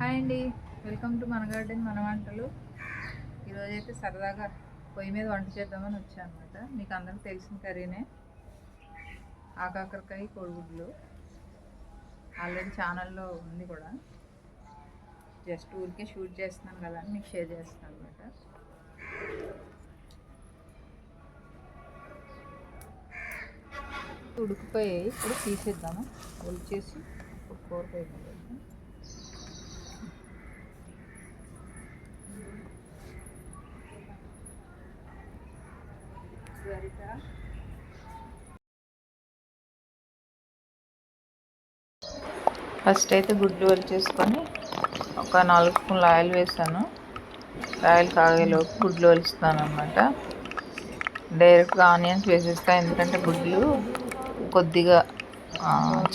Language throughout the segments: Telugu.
హాయ్ అండి. వెల్కమ్ టు మన గార్డెన్ మన వంటలు. ఈరోజైతే అయితే సరదాగా పొయ్యి మీద వంట చేద్దామని వచ్చాను అనమాట మీకు అందరికి తెలిసిన కర్రీనే. ఆకాకరకాయ కోడిగుడ్లు. ఆల్రెడీ ఛానల్లో ఉంది కూడా. జస్ట్ ఊరికే షూట్ చేస్తున్నాను కదా అని మీకు షేర్ చేస్తున్నాను అనమాట. ఉడికిపోయాయి ఇప్పుడు తీసేద్దాము. ఉడిచేసి కూర ఫస్ట్ అయితే గుడ్లు వలిచేసుకొని ఒక నాలుగు స్పూన్ల ఆయిల్ వేసాను. ఆయిల్ కాగేలోపు గుడ్లు వలుస్తాను అనమాట డైరెక్ట్గా ఆనియన్స్ వేసేస్తాను ఎందుకంటే గుడ్లు కొద్దిగా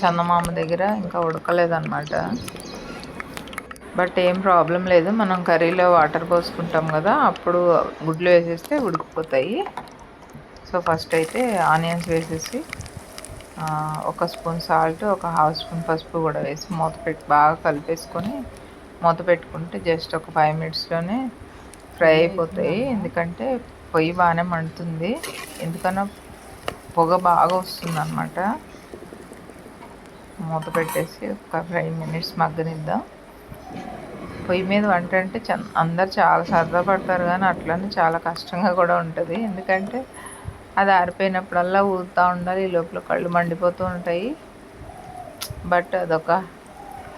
చందమామ దగ్గర ఇంకా ఉడకలేదన్నమాట. బట్ ఏం ప్రాబ్లం లేదు మనం కర్రీలో వాటర్ పోసుకుంటాం కదా అప్పుడు గుడ్లు వేసేస్తే ఉడికిపోతాయి. సో ఫస్ట్ అయితే ఆనియన్స్ వేసేసి ఒక స్పూన్ సాల్ట్ ఒక హాఫ్ స్పూన్ పసుపు కూడా వేసి మూత పెట్టి బాగా కలిపేసుకొని మూత పెట్టుకుంటే జస్ట్ ఒక ఫైవ్ మినిట్స్లోనే ఫ్రై అయిపోతాయి. ఎందుకంటే పొయ్యి బాగానే మండుతుంది. ఎందుకన్నా పొగ బాగా వస్తుంది అనమాట మూత పెట్టేసి ఒక ఫైవ్ మినిట్స్ మగ్గనిద్దాం. పొయ్యి మీద వంట అంటే అందరు చాలా సరదా పడతారు కానీ అట్లనే చాలా కష్టంగా కూడా ఉంటుంది. ఎందుకంటే అది ఆరిపోయినప్పుడల్లా ఊరుతూ ఉండాలి ఈ లోపల కళ్ళు మండిపోతూ ఉంటాయి. బట్ అదొక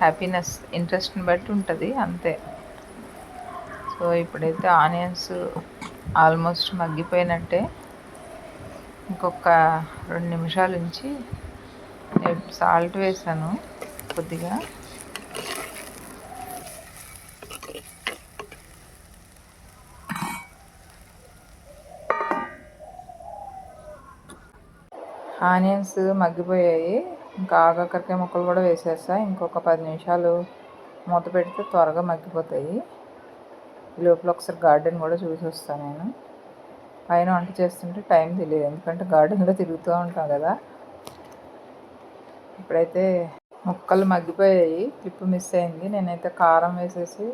హ్యాపీనెస్ ఇంట్రెస్ట్ని బట్టి ఉంటుంది అంతే. సో ఇప్పుడైతే ఆనియన్స్ ఆల్మోస్ట్ మగ్గిపోయినట్టే. ఇంకొక రెండు నిమిషాల నుంచి సాల్ట్ వేసాను కొద్దిగా. ఆనియన్స్ మగ్గిపోయాయి. ఇంకా ఆగాకరకాయ ముక్కలు కూడా వేసేస్తా ఇంకొక పది నిమిషాలు మూత పెడితే త్వరగా మగ్గిపోతాయి. లోపల ఒకసారి గార్డెన్ కూడా చూసి వస్తాను నేను. పైన వంట చేస్తుంటే టైం తెలియదు. ఎందుకంటే గార్డెన్లో తిరుగుతూ ఉంటాం కదా. ఇప్పుడైతే ముక్కలు మగ్గిపోయాయి. క్లిప్పు మిస్ అయింది. నేనైతే కారం వేసేసి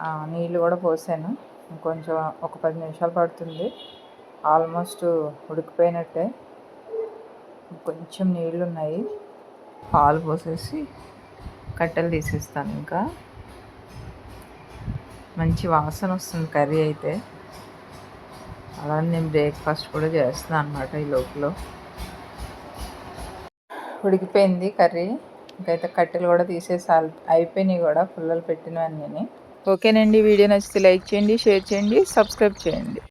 నీళ్ళు కూడా పోసాను. ఇంకొంచెం ఒక పది నిమిషాలు పడుతుంది. ఆల్మోస్ట్ ఉడికిపోయినట్టే. కొంచెం నీళ్ళు ఉన్నాయి పాలు పోసేసి కట్టెలు తీసేస్తాను ఇంకా. మంచి వాసన వస్తుంది కర్రీ అయితే. అలానే నేను బ్రేక్ఫాస్ట్ కూడా చేస్తున్నాను అనమాట ఈ లోపల. ఉడికిపోయింది కర్రీ. ఇంకైతే కట్టెలు కూడా తీసేసి అయిపోయినాయి కూడా పుల్లలు పెట్టినవన్నీ. ఓకేనండి వీడియో నచ్చితే లైక్ చేయండి షేర్ చేయండి సబ్స్క్రైబ్ చేయండి.